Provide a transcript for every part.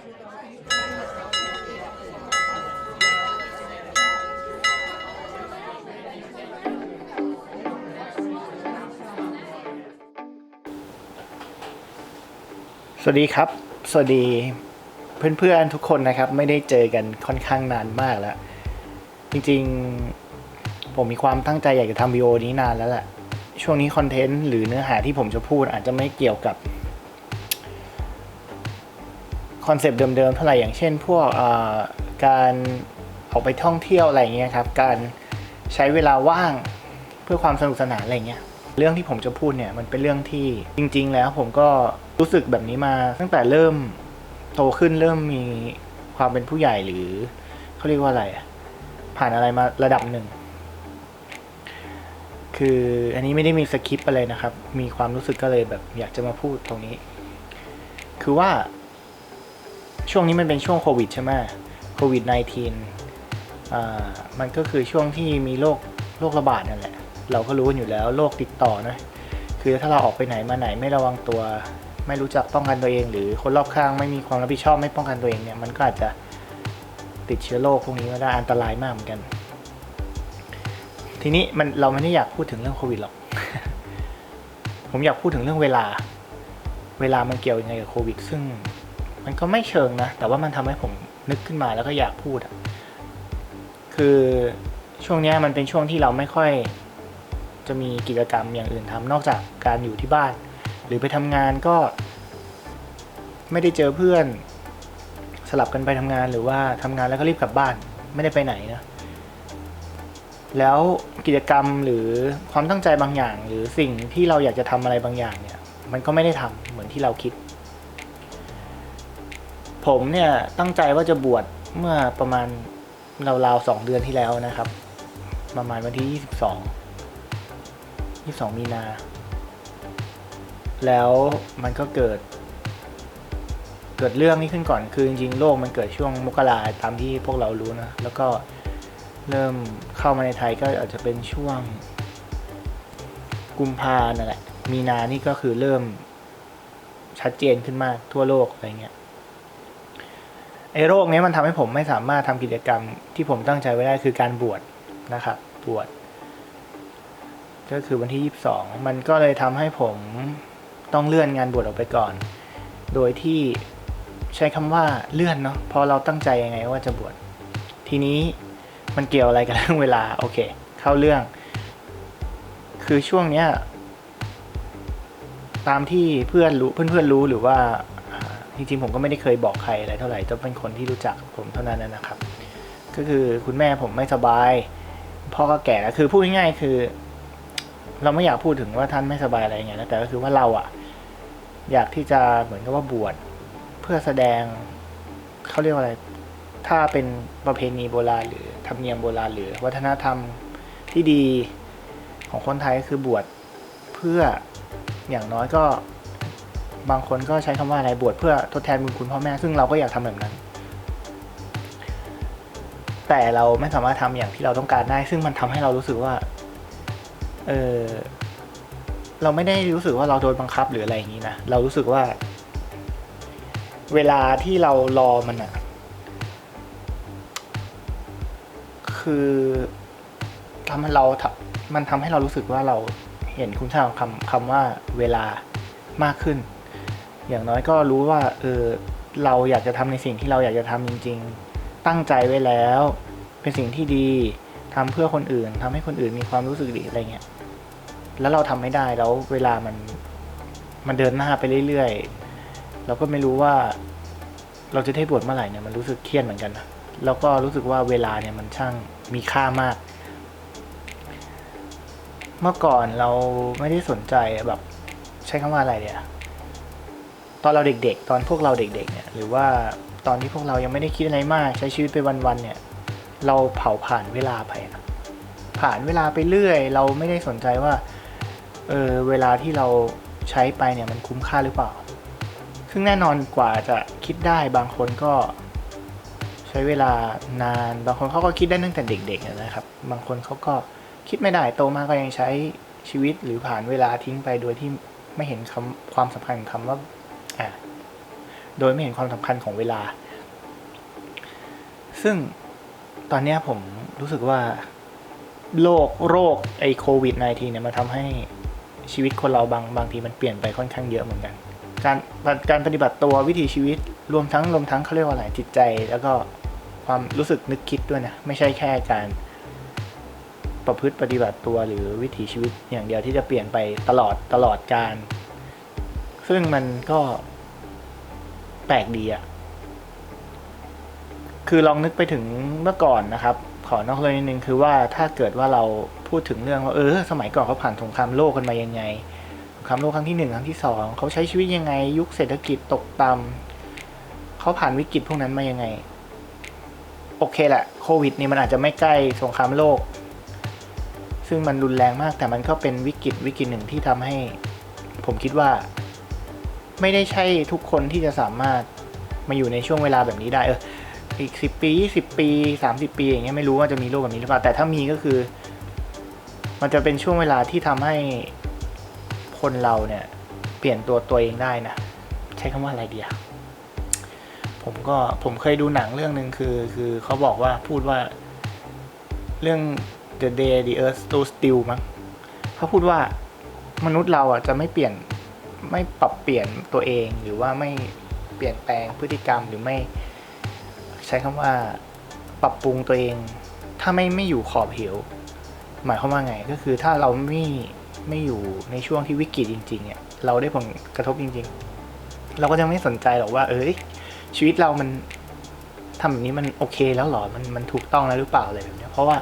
สวัสดีครับ สวัสดีเพื่อนๆทุกคนนะครับ ไม่ได้เจอกันค่อนข้างนานมากแล้ว จริงๆ ผมมีความตั้งใจอยากจะทำวิดีโอนี้นานแล้วแหละ ช่วงนี้คอนเทนต์หรือเนื้อหาที่ผมจะพูดอาจจะไม่เกี่ยวกับ คอนเซปต์เดิมๆเท่าไหร่อย่างเช่น พวกการออกไปท่องเที่ยวอะไรอย่างเงี้ยครับการใช้เวลาว่างเพื่อความสนุกสนานอะไรเงี้ยเรื่องที่ผมจะพูดเนี่ยมันเป็นเรื่องที่จริง ๆ แล้วผมก็รู้สึกแบบนี้มา ตั้งแต่เริ่มโตขึ้นเริ่มมีความเป็นผู้ใหญ่หรือเขาเรียกว่าอะไรอะผ่านอะไรมาระดับหนึ่ง คืออันนี้ไม่ได้มีสคริปต์อะไรนะครับ มีความรู้สึกก็เลยแบบอยากจะมาพูดตรงนี้ คือว่า ช่วงนี้มันเป็นช่วงโควิดใช่ไหมโควิด -19 อ่ามันก็คือช่วงที่มีโรคโรคระบาดนั่นแหละ เราก็รู้กันอยู่แล้วโรคติดต่อนะ คือถ้าเราออกไปไหนมาไหนไม่ระวังตัว ไม่รู้จักป้องกันตัวเอง หรือคนรอบข้างไม่มีความรับผิดชอบไม่ป้องกันตัวเองเนี่ยมันก็อาจจะติดเชื้อโรคพวกนี้มาได้อันตรายมากเหมือนกัน ทีนี้มันเราไม่ได้อยากพูดถึงเรื่องโควิดหรอก ผมอยากพูดถึงเรื่องเวลา เวลามันเกี่ยวยังไงกับโควิด ซึ่ง มันก็ไม่เชิงนะ แต่ว่ามันทำให้ผมนึกขึ้นมาแล้วก็อยากพูดอะคือช่วงนี้มันเป็นช่วงที่เราไม่ค่อย จะมีกิจกรรมอย่างอื่นทำนอกจากการอยู่ที่บ้าน หรือไปทำงานก็ ไม่ได้เจอเพื่อน สลับกันไปทำงานหรือว่าทำงานแล้วก็รีบกลับบ้าน ไม่ได้ไปไหนนะแล้วกิจกรรมหรือความตั้งใจบางอย่าง หรือสิ่งที่เราอยากจะทำอะไรบางอย่างเนี่ย มันก็ไม่ได้ทำเหมือนที่เราคิด ผมเนี่ยตั้งใจว่าจะบวชเมื่อประมาณราวๆสองเดือนที่แล้วนะครับ ประมาณวันที่ยี่สิบสอง22 มีนา แล้วมันก็เกิด เกิดเรื่องนี้ขึ้นก่อนคือจริงๆโลกมันเกิดช่วงมกราตามที่พวกเรารู้นะ แล้วก็เริ่มเข้ามาในไทยก็อาจจะเป็นช่วงกุมภานั่นแหละ มีนานี่ก็คือเริ่มชัดเจนขึ้นมากทั่วโลกอะไรเงี้ย ไอ้โรคนี้มันทำให้ผมไม่สามารถทำกิจกรรมที่ผมตั้งใจไว้ได้คือการบวชนะครับบวชก็คือวันที่ 22 มันก็เลยทำให้ผมต้องเลื่อนงานบวชออกไปก่อน โดยที่ใช้คำว่าเลื่อนเนาะเพราะเราตั้งใจยังไงว่าจะบวชทีนี้มันเกี่ยวอะไรกับเรื่องเวลาโอเค เข้าเรื่อง คือช่วงเนี้ยตามที่เพื่อนรู้เพื่อนๆรู้หรือว่า จริงๆผมก็ไม่ได้เคยบอกใครอะไรเท่าไหร่จะเป็นคนที่รู้จักผมเท่านั้นนะครับ ก็คือคุณแม่ผมไม่สบาย พ่อก็แก่แล้วคือพูดง่ายๆคือ เราไม่อยากพูดถึงว่าท่านไม่สบายอะไรเงี้ยนะแต่ก็คือว่าเราอะอยากที่จะเหมือนกับว่าบวชเพื่อแสดงเขาเรียกว่าอะไร ถ้าเป็นประเพณีโบราณหรือธรรมเนียมโบราณหรือ วัฒนธรรมที่ดีของคนไทยก็คือบวชเพื่ออย่างน้อยก็ บางคนก็ใช้คำว่าอะไรบวชเพื่อทดแทนบุญคุณพ่อแม่ ซึ่งเราก็อยากทำแบบนั้น แต่เราไม่สามารถทำอย่างที่เราต้องการได้ ซึ่งมันทำให้เรารู้สึกว่า เออเราไม่ได้รู้สึกว่าเราโดนบังคับหรืออะไรอย่างนี้นะ เรารู้สึกว่า เวลาที่เรารอมันอะคือทำให้เรา มันทำให้เรารู้สึกว่าเราเห็นคุณค่าของคำคำว่าเวลามากขึ้น อย่างน้อยก็รู้ว่าเออเราอยากจะทำในสิ่งที่เราอยากจะทำจริง ๆ ตั้งใจไว้แล้ว เป็นสิ่งที่ดีทำเพื่อคนอื่นทำให้คนอื่นมีความรู้สึกดีอะไรเงี้ยแล้วเราทำไม่ได้แล้วเวลามันมันเดินหน้าไปเรื่อยๆเราก็ไม่รู้ว่า เราจะได้บวชเมื่อไหร่เนี่ยมันรู้สึกเครียดเหมือนกันนะแล้วก็รู้สึกว่าเวลาเนี่ยมันช่างมีค่ามาก เมื่อก่อนเราไม่ได้สนใจแบบ ใช้คำว่าอะไรเนี่ย ตอนเราเด็กๆ ตอนพวกเราเด็กๆเนี่ยหรือว่าตอนที่พวกเรายังไม่ได้คิดอะไรมาก ใช้ชีวิตไปวันๆเนี่ยเราเผาผ่านเวลาไปอะผ่านเวลาไปเรื่อย เราไม่ได้สนใจว่าเออเวลาที่เราใช้ไปเนี่ยมันคุ้มค่าหรือเปล่า ซึ่งแน่นอนกว่าจะคิดได้บางคนก็ใช้เวลานานบางคนเขาก็คิดได้ตั้งแต่เด็กๆนะครับ บางคนเขาก็คิดไม่ได้โตมาก็ยังใช้ชีวิตหรือผ่านเวลาทิ้งไปโดยที่ไม่เห็นคำความสำคัญของคำว่า โดยไม่เห็นความสำคัญของเวลา ซึ่งตอนนี้ผมรู้สึกว่าโรคโรคไอโควิด -19 เนี่ยมันทำให้ชีวิตคนเราบางบางทีมันเปลี่ยนไปค่อนข้างเยอะเหมือนกัน การการปฏิบัติตัววิถีชีวิตรวมทั้งรวมทั้งเขาเรียกว่าอะไรจิตใจ แล้วก็ความรู้สึกนึกคิดด้วยนะ ไม่ใช่แค่การประพฤติปฏิบัติตัวหรือวิถีชีวิตอย่างเดียวที่จะเปลี่ยนไปตลอดตลอดการ ซึ่งมันก็ แปลกดีอะคือลองนึกไปถึงเมื่อก่อนนะครับ ขอนอกเรื่องนิดนึงคือว่าถ้าเกิดว่าเราพูดถึงเรื่องว่าเออ สมัยก่อนเขาผ่านสงครามโลกกันมายังไงสงครามโลกครั้งที่หนึ่งครั้งที่สองเขาใช้ชีวิตยังไง ยุคเศรษฐกิจตกต่ำเขาผ่านวิกฤตพวกนั้นมายังไง โอเคแหละโควิดนี่มันอาจจะไม่ใกล้สงครามโลก ซึ่งมันรุนแรงมากแต่มันก็เป็นวิกฤตวิกฤตหนึ่งที่ทำให้ ผมคิดว่า ไม่ได้ใช่ทุกคนที่จะสามารถมาอยู่ในช่วงเวลาแบบนี้ได้เอออีกสิบปียี่สิบปีสามสิบปีอย่างเงี้ยไม่รู้ว่าจะมีโรคแบบนี้หรือเปล่าแต่ถ้ามีก็คือ มันจะเป็นช่วงเวลาที่ทำให้คนเราเนี่ย เปลี่ยนตัวตัวเองได้นะใช้คำว่าอะไรเดียผมก็ผมเคยดูหนังเรื่องหนึ่งคือ คือเขาบอกว่าพูดว่าเรื่อง the day the earth stood still มั้งเขาพูดว่ามนุษย์เราอะจะไม่เปลี่ยน ไม่ปรับเปลี่ยนตัวเองหรือว่าไม่เปลี่ยนแปลงพฤติกรรมหรือไม่ ใช้คำว่าปรับปรุงตัวเอง ถ้าไม่ไม่อยู่ขอบเหวหมายความว่าไงก็คือถ้าเราไม่ไม่อยู่ในช่วงที่วิกฤตจริงๆเนี่ยเราได้ผลกระทบจริง ๆ เราก็จะไม่สนใจหรอกว่า เอ้ยชีวิตเรามันทำแบบนี้มันโอเคแล้วหรอมันมันถูกต้องแล้วหรือเปล่าอะไรแบบนี้เพราะว่า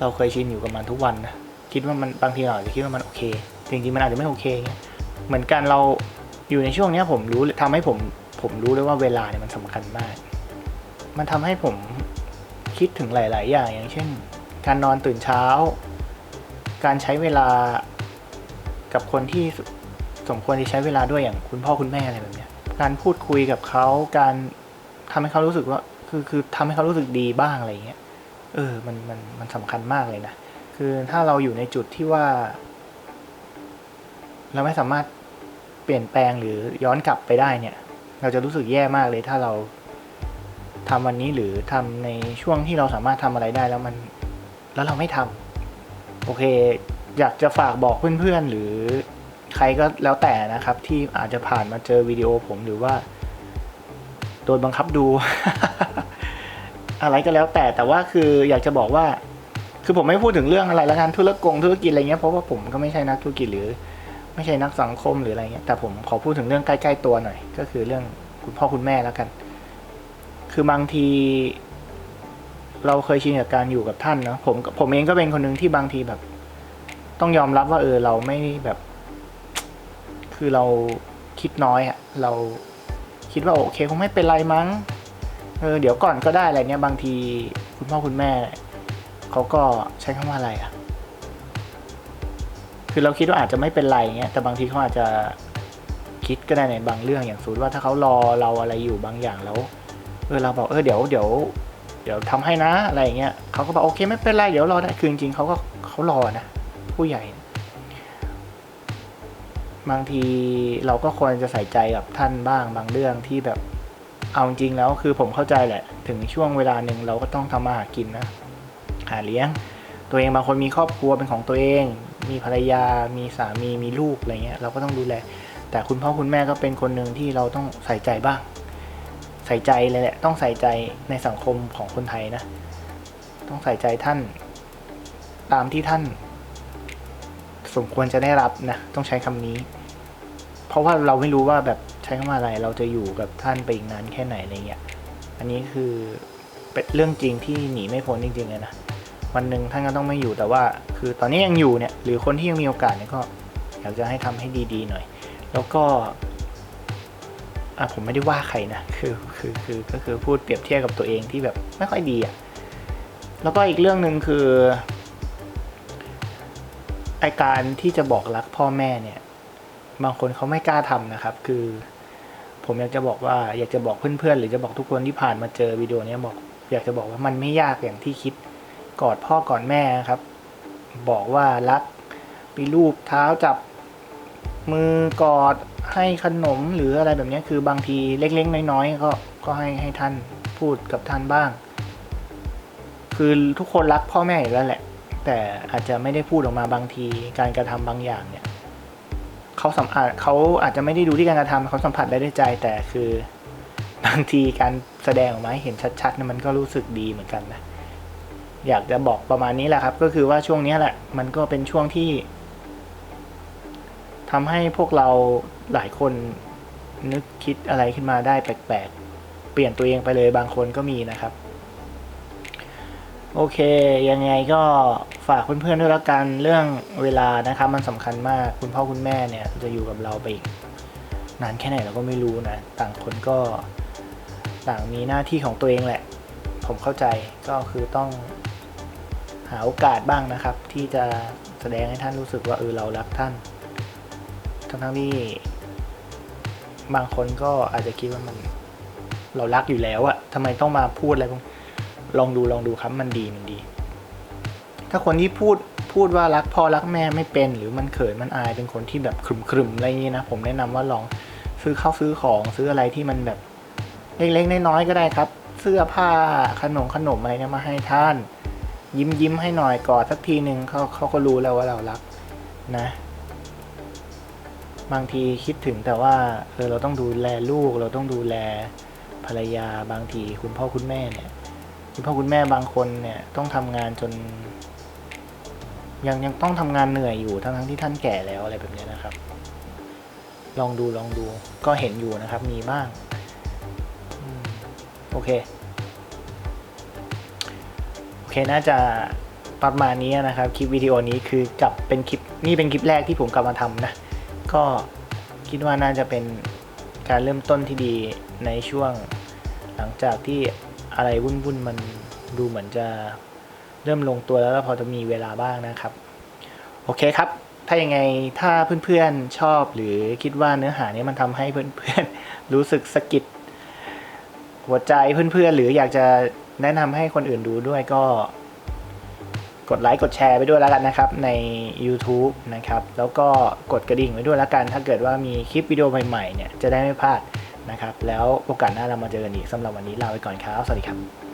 เราเคยชินอยู่กับมันทุกวันนะคิดว่ามันบางทีเราอาจจะคิดว่ามันโอเคจริงๆมันอาจจะไม่โอเคเงี้ย เหมือนกันเราอยู่ในช่วงนี้ผมรู้ทำให้ผมผมรู้เลยว่าเวลาเนี่ยมันสำคัญมาก มันทำให้ผมคิดถึงหลาย ๆ อย่างอย่างเช่น การนอนตื่นเช้า การใช้เวลากับคนที่สมควรที่ใช้เวลาด้วยอย่างคุณพ่อคุณแม่อะไรแบบเนี้ยการพูดคุยกับเขาการทำให้เขารู้สึกว่าคือคือทำให้เขารู้สึกดีบ้างอะไรอย่างเงี้ย เออ มันมันมันสำคัญมากเลยนะ คือถ้าเราอยู่ในจุดที่ว่า เราไม่สามารถเปลี่ยนแปลงหรือย้อนกลับไปได้เนี่ย เราจะรู้สึกแย่มากเลยถ้าเราทำวันนี้หรือทำในช่วงที่เราสามารถทำอะไรได้แล้วมัน แล้วเราไม่ทำโอเค อยากจะฝากบอกเพื่อนๆ หรือใครก็แล้วแต่นะครับ ที่อาจจะผ่านมาเจอวิดีโอผมหรือว่าโดนบังคับดู อะไรก็แล้วแต่แต่ว่าคืออยากจะบอกว่า คือผมไม่พูดถึงเรื่องอะไรละกันธุรกงธุรกิจอะไรเงี้ยเพราะว่าผมก็ไม่ใช่นักธุรกิจหรือ ไม่ใช่นักสังคมหรืออะไรเงี้ยแต่ผมขอพูดถึงเรื่องใกล้ๆตัวหน่อย ก็คือเรื่องคุณพ่อคุณแม่แล้วกัน คือบางที เราเคยชินกับการอยู่กับท่านเนาะผมผมเองก็เป็นคนหนึ่งที่บางทีแบบ ต้องยอมรับว่าเออเราไม่แบบ คือเราคิดน้อยอะเราคิดว่าโอเคคงไม่เป็นไรมั้งเออเดี๋ยวก่อนก็ได้อะไรเงี้ยบางทีคุณพ่อคุณแม่เขาก็ใช้คำว่าอะไรอะ คือเราคิดว่าอาจจะไม่เป็นไรเงี้ยแต่บางทีเขาอาจจะคิดก็ได้ในบางเรื่องอย่างสมมติว่าถ้าเขารอเราอะไรอยู่บางอย่างแล้วเออเราบอกเออเดี๋ยวเดี๋ยวเดี๋ยวทำให้นะอะไรเงี้ยเขาก็บอกโอเคไม่เป็นไรเดี๋ยวรอได้คือจริงๆเขาก็เขารอนะผู้ใหญ่ บางทีเราก็ควรจะใส่ใจกับท่านบ้างบางเรื่องที่แบบเอาจริงแล้วคือผมเข้าใจแหละ ถึงช่วงเวลาหนึ่งเราก็ต้องทำมาหากินนะหาเลี้ยง ตัวเองบางคนมีครอบครัวเป็นของตัวเอง มีภรรยา มีสามีมีลูกอะไรเงี้ยเราก็ต้องดูแล แต่คุณพ่อคุณแม่ก็เป็นคนหนึ่งที่เราต้องใส่ใจบ้าง ใส่ใจเลยแหละ ต้องใส่ใจในสังคมของคนไทยนะ ต้องใส่ใจท่าน ตามที่ท่าน สมควรจะได้รับนะ ต้องใช้คำนี้ เพราะว่าเราไม่รู้ว่าแบบใช้คำว่าอะไร เราจะอยู่กับท่านไปอีกนานแค่ไหนอะไรเงี้ย อันนี้คือเป็นเรื่องจริงที่หนีไม่พ้นจริงๆเลยนะ วันหนึ่งท่านก็ต้องไม่อยู่แต่ว่า คือตอนนี้ยังอยู่เนี่ยหรือคนที่ยังมีโอกาสเนี่ยก็อยากจะให้ทำให้ดีๆหน่อย แล้วก็อะผมไม่ได้ว่าใครนะคือคือคือก็คือพูดเปรียบเทียบกับตัวเองที่แบบไม่ค่อยดีอะแล้วก็อีกเรื่องหนึ่งคือไอการที่จะบอกรักพ่อแม่เนี่ย บางคนเขาไม่กล้าทำนะครับ คือ ผมอยากจะบอกว่าอยากจะบอกเพื่อนๆหรือจะบอกทุกคนที่ผ่านมาเจอวิดีโอนี้บอก อยากจะบอกว่ามันไม่ยากอย่างที่คิด กอดพ่อกอดแม่ครับ บอกว่ารักมีรูปเท้าจับมือกอดให้ขนมหรืออะไรแบบนี้คือบางทีเล็กๆ น้อยๆก็ก็ให้ให้ท่านพูดกับท่านบ้าง คือทุกคนรักพ่อแม่อยู่แล้วแหละ แต่อาจจะไม่ได้พูดออกมาบางทีการกระทำบางอย่างเนี่ยเขาสัมผัสเขาอาจจะไม่ได้ดูที่การกระทำเขาสัมผัสได้ด้วยใจ แต่คือบางทีการแสดงออกมาให้เห็นชัดๆเนี่ยมันก็รู้สึกดีเหมือนกันนะ อยากจะบอกประมาณนี้แหละครับ ก็คือว่าช่วงนี้แหละ มันก็เป็นช่วงที่ทำให้พวกเราหลายคนนึกคิดอะไรขึ้นมาได้แปลกๆ เปลี่ยนตัวเองไปเลยบางคนก็มีนะครับ โอเค ยังไงก็ฝากเพื่อนๆด้วยละกันเรื่องเวลานะครับ มันสำคัญมากคุณพ่อคุณแม่เนี่ย จะอยู่กับเราไปอีกนานแค่ไหนเราก็ไม่รู้นะ ต่างคนก็ต่างมีหน้าที่ของตัวเองแหละ ผมเข้าใจก็คือต้อง หาโอกาสบ้างนะครับ ที่จะแสดงให้ท่านรู้สึกว่าเออเรารักท่านทั้งๆที่บางคนก็อาจจะคิดว่ามัน เรารักอยู่แล้วอะทำไมต้องมาพูดอะไรพวกลองดูลองดูครับมันดีมันดี ถ้าคนที่พูดพูดว่ารักพ่อรักแม่ไม่เป็น หรือมันเขินมันอายเป็นคนที่แบบขรึมๆอะไรอย่างนี้นะผมแนะนำว่าลองซื้อข้าวซื้อของซื้ออะไรที่มันแบบเล็กๆน้อยๆก็ได้ครับ เสื้อผ้าขนมขนมอะไรเนี่ยมาให้ท่าน ยิ้มยิ้มให้หน่อยกอดสักทีหนึ่งเขาเขาก็รู้แล้วว่าเรารักนะ บางทีคิดถึงแต่ว่าเออเราต้องดูแลลูก เราต้องดูแลภรรยาบางทีคุณพ่อคุณแม่เนี่ย คุณพ่อคุณแม่บางคนเนี่ยต้องทำงานจน ยังยังต้องทำงานเหนื่อยอยู่ทั้งทั้งที่ท่านแก่แล้วอะไรแบบเนี้ยนะครับ ลองดูลองดูก็เห็นอยู่นะครับ มีบ้างโอเค เคน่าจะประมาณนี้นะครับคลิปวิดีโอนี้คือกลับเป็นคลิปนี่เป็นคลิปแรกที่ผมกลับมาทำนะ ก็คิดว่าน่าจะเป็นการเริ่มต้นที่ดีในช่วงหลังจากที่อะไรวุ่นๆมันดูเหมือนจะเริ่มลงตัวแล้วแล้วพอจะมีเวลาบ้างนะครับ โอเคครับ ถ้ายังไงถ้าเพื่อนๆชอบหรือคิดว่าเนื้อหานี้มันทำให้เพื่อนๆรู้สึกสะกิดหัวใจเพื่อนๆหรืออยากจะ แนะนำให้คนอื่นดูด้วยก็ กดไลค์กดแชร์ไปด้วยแล้วกันนะครับ ใน YouTube นะครับ แล้วก็กดกระดิ่งไปด้วยแล้วกัน ถ้าเกิดว่ามีคลิปวิดีโอใหม่ๆเนี่ยจะได้ไม่พลาดนะครับ แล้วโอกาสหน้าเรามาเจอกันอีกสำหรับวันนี้ลาไปก่อนครับ สวัสดีครับ